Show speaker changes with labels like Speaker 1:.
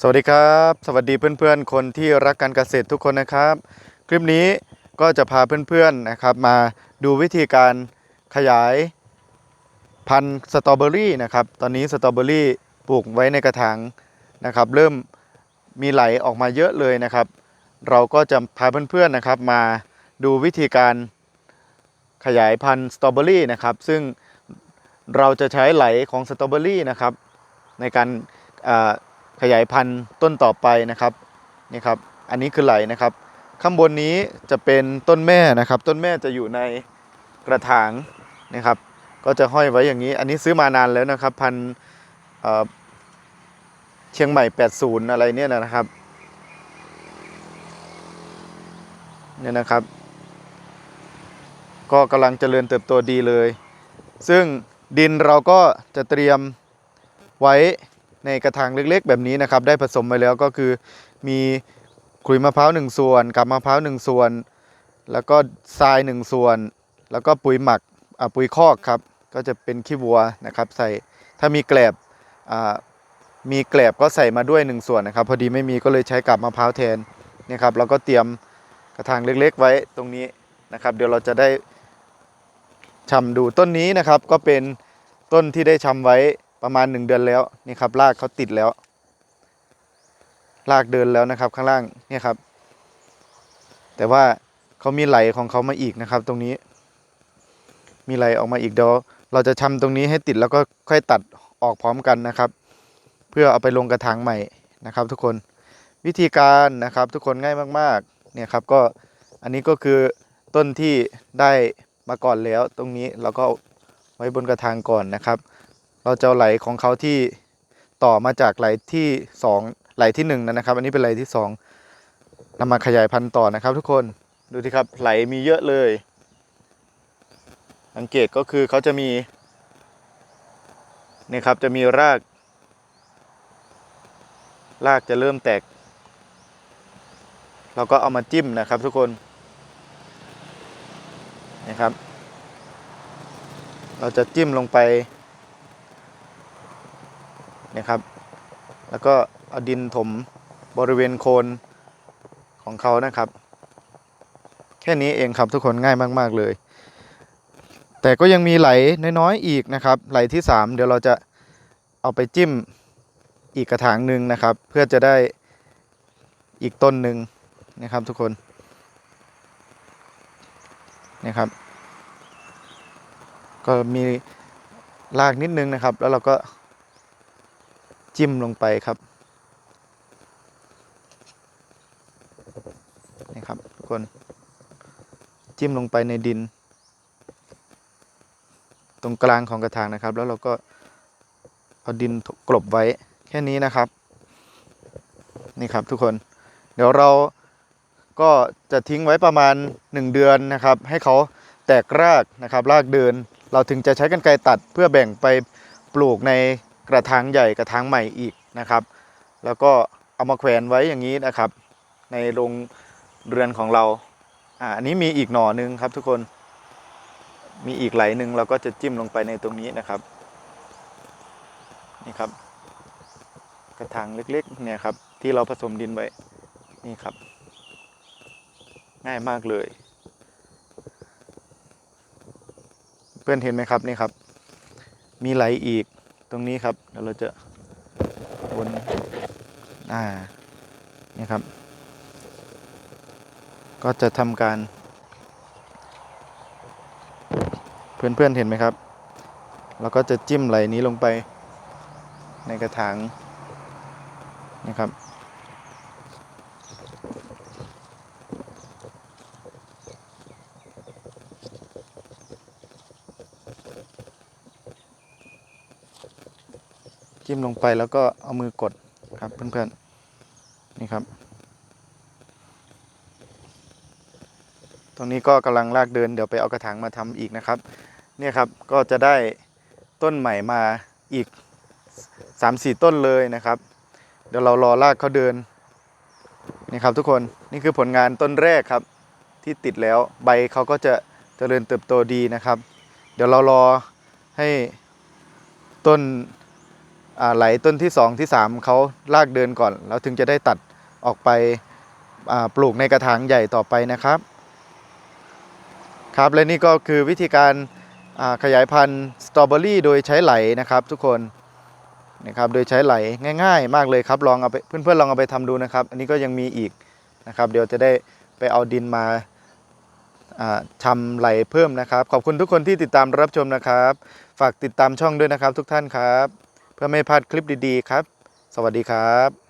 Speaker 1: สวัสดีครับ สวัสดีเพื่อนๆ คนที่รักการเกษตรทุกคนนะครับ คลิปนี้ก็จะพาเพื่อนๆนะครับมาดูวิธีการขยายพันธุ์สตรอเบอรี่นะครับตอนนี้สตรอเบอรี่ปลูกไว้ในกระถางนะครับ เริ่มมีไหลออกมาเยอะเลยนะครับ เราก็จะพาเพื่อนๆนะครับ มาดูวิธีการขยายพันธุ์สตรอเบอรี่นะครับซึ่งเราจะใช้ไหลของสตรอเบอรี่นะครับในการอ่า ขยายพันธุ์ต้นต่อไปนะครับนี่ครับ อันนี้คือไหลนะครับ ข้างบนนี้จะเป็นต้นแม่นะครับ ต้นแม่จะอยู่ในกระถางนะครับ ก็จะห้อยไว้อย่างนี้ อันนี้ซื้อมานานแล้วนะครับ พันธุ์เเชียงใหม่ 80 อะไรเนี่ยนะครับเนี่ยนะครับ ก็กำลังเจริญเติบโตดีเลย ซึ่งดินเราก็จะเตรียมไว้ ในกระถางเล็กๆ แบบนี้นะครับ ได้ผสมไปแล้วก็คือมีขุยมะพร้าวหนึ่งส่วนกับมะพร้าวหนึ่งส่วน แล้วก็ทรายหนึ่งส่วน แล้วก็ปุ๋ยหมักอ่าปุ๋ยคอกครับ ก็จะเป็นขี้วัวนะครับ ใส่ถ้ามีแกลบอ่ามีแกลบก็ใส่มาด้วยหนึ่งส่วนนะครับ พอดีไม่มีก็เลยใช้กับมะพร้าวแทนนี่ครับแล้วก็เตรียมกระถางเล็ก ๆ ไว้ตรงนี้นะครับ เดี๋ยวเราจะได้ชำดูต้นนี้นะครับ ก็เป็นต้นที่ได้ชำไว้ ประมาณ 1 เดือนแล้วนี่ครับรากเขาติดแล้ว รากเดินแล้วนะครับ ข้างล่างเนี่ยครับ แต่ว่าเขามีไหลของเขามาอีกนะครับ ตรงนี้ มีไหลออกมาอีกเดี๋ยวเราจะชำตรงนี้ให้ติดแล้วก็ค่อยตัดออกพร้อมกันนะครับ เพื่อเอาไปลงกระถางใหม่นะครับ ทุกคนวิธีการนะครับทุกคนง่ายมากๆเนี่ยครับก็อันนี้ก็คือต้นที่ได้มาก่อนแล้ว ตรงนี้เราก็ไว้บนกระถางก่อนนะครับ เราจะไหลของเขาที่ต่อมาจากไหลที่สองไหลที่หนึ่งนะครับ อันนี้เป็นไหลที่สองนำมาขยายพันธุ์ต่อนะครับ ทุกคนดูสิครับไหลมีเยอะเลยสังเกตก็คือเขาจะมีนี่ครับจะมีราก รากจะเริ่มแตก เราก็เอามาจิ้มนะครับทุกคนนะครับ เราจะจิ้มลงไป นะครับ แล้วก็เอาดินถมบริเวณโคนของเขานะครับ แค่นี้เองครับทุกคนง่ายมาก ๆเลย แต่ก็ยังมีไหลน้อยๆอีกนะครับ ไหลที่ 3 เดี๋ยวเราจะเอาไปจิ้มอีกกระถางหนึ่งนะครับ เพื่อจะได้อีกต้นหนึ่งนะครับทุกคนนะครับ ก็มีรากนิดนึงนะครับ แล้วเราก็ จิ้มลงไปครับนี่ครับทุกคน จิ้มลงไปในดิน ตรงกลางของกระถางนะครับ แล้วเราก็เอาดินกลบไว้แค่นี้นะครับ นี่ครับทุกคน เดี๋ยวเราก็จะทิ้งไว้ประมาณ 1 เดือนนะครับ ให้เขาแตกรากนะครับ รากเดิน เราถึงจะใช้กรรไกรตัดเพื่อแบ่งไปปลูกใน กระถางใหญ่กระถางใหม่อีกนะครับ แล้วก็เอามาแขวนไว้อย่างนี้นะครับ ในโรงเรือนของเราอ่าอันนี้มีอีกหน่อหนึงครับทุกคนมีอีกไหลหนึ่งเราก็จะจิ้มลงไปในตรงนี้นะครับนี่ครับ กระถางเล็กๆเนี่ยครับ ที่เราผสมดินไว้นี่ครับ ง่ายมากเลย เพื่อนเห็นไหมครับนี่ครับ มีไหลอีก รงนี้ครับเดี๋ยวเราจะวนอ่านี่ครับ ก็จะทำการ เพื่อนๆเห็นไหมครับเราก็จะจิ้มไหลนี้ลงไปในกระถางนะครับ จิ้มลงไปแล้วก็เอามือกดครับเพื่อนๆนี่ครับ ตรงนี้ก็กำลังลากเดินเดี๋ยวไปเอากระถางมาทำอีกนะครับ เนี่ยครับก็จะได้ต้นใหม่มาอีก 3-4 ต้นเลยนะครับ เดี๋ยวเรารอลากเขาเดินนี่ครับทุกคนนี่คือผลงานต้นแรกครับที่ติดแล้วใบเขาก็จะเจริญเติบโตดีนะครับ เดี๋ยวเรารอให้ต้น ไหลต้นที่ 2 ที่ 3เขาลากเดินก่อน แล้วถึงจะได้ตัดออกไปปลูกในกระถางใหญ่ต่อไปนะครับ ครับและนี่ก็คือวิธีการขยายพันธุ์สตรอเบอรี่โดยใช้ไหลนะครับ ทุกคนนะครับโดยใช้ไหลง่าย ๆ มากเลยครับลองเอาไปเพื่อนๆลองเอาไปทำดูนะครับ อันนี้ก็ยังมีอีกนะครับ เดี๋ยวจะได้ไปเอาดินมาอ่าทำไหลเพิ่มนะครับ ขอบคุณทุกคนที่ติดตามรับชมนะครับ ฝากติดตามช่องด้วยนะครับทุกท่านครับ เพื่อไม่พลาดคลิปดีๆครับ สวัสดีครับ